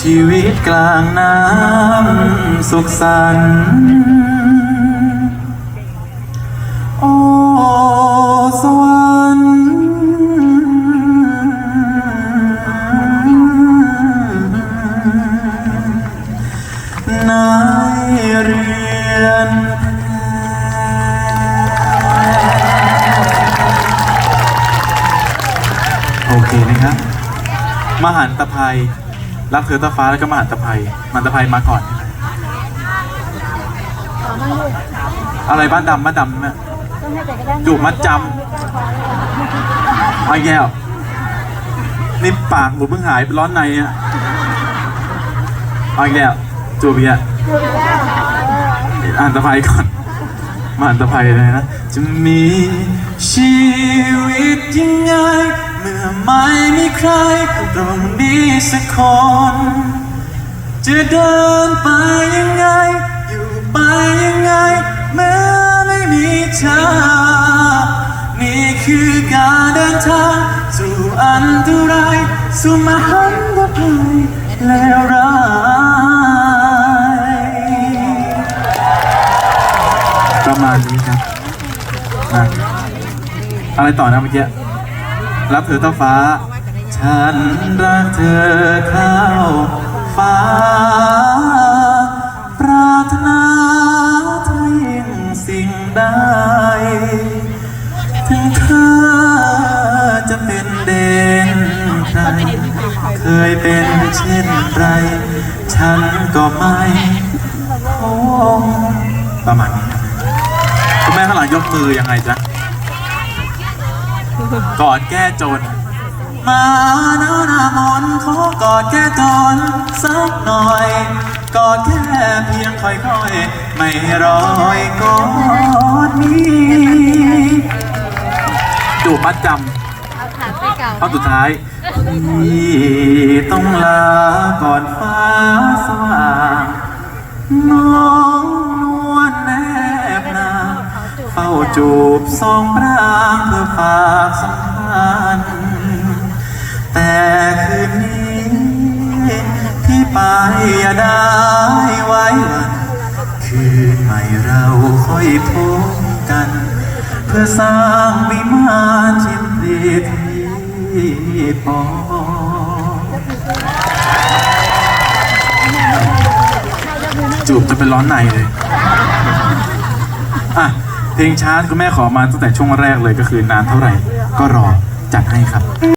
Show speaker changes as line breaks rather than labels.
ชีวิตกลางน้ำสุขสันต์โอ้สวรรค์นายเรียนโอเคนะครับ มหันตภัย รักเธอตาฟ้าแล้วก็มหันตภัยมหันตภัยมาก่อนใช่ไหมอะไรบ้านดำบ้านดำเนี่ยจูบมัดจเอาอีกแย่วนี่ปากหมูเพิ่งหายไปร้อนในอะเอาอีกแล้วจูบอีกอะอ่านตะไคร้ก่อน มาอ่านตะไคร้เลยนะ จะมีชีวิตยังไงเมื่อ ไม่มีใครตรงนี้สักคน จะเดินไปยังไง อยู่ไปยังไง เมื่อไม่มีเธอ นี่คือการเดินทางสู่อันตรายสู่มหันตภัยและร้ายประมาณนี้ครับนะอะไรต่อนะเมื่อกี้ รับเธอเท่าฟ้า ฉันรักเธอเท่าฟ้า ปรารถนาเธอยิ่งสิ่งใด ถึงเธอจะเป็นเด่นใครเคยเป็นเช่นไร ฉันก็ไม่คงประมาณนี้คุณแม่ข้างหลังยกมือยังไงจ๊ะ กอดแก้จน มาหนาหน้ามนขอกอดแก้จนสักหน่อย กอดแค่เพียงค่อยๆ ไม่ร้อยกอดนี้จูบมัดจำ
เอาขาไปเก่า
ข้อสุดท้ายพี่ต้องลาก่อนฟ้าสว่างน้องนวลแนบนาเฝ้าจูบสองปรางเพื่อ ไปอย่าได้ไว้วันคืนใหม่เราค่อยพบกัน เพื่อสร้างวิมานจิตดีที่ปองจูบจะเป็นร้อนในเลยอะเพลงช้าคุณแม่ขอมาตั้งแต่ช่วงแรกเลยก็คือนานเท่าไหร่ ก็รอจัดให้ครับ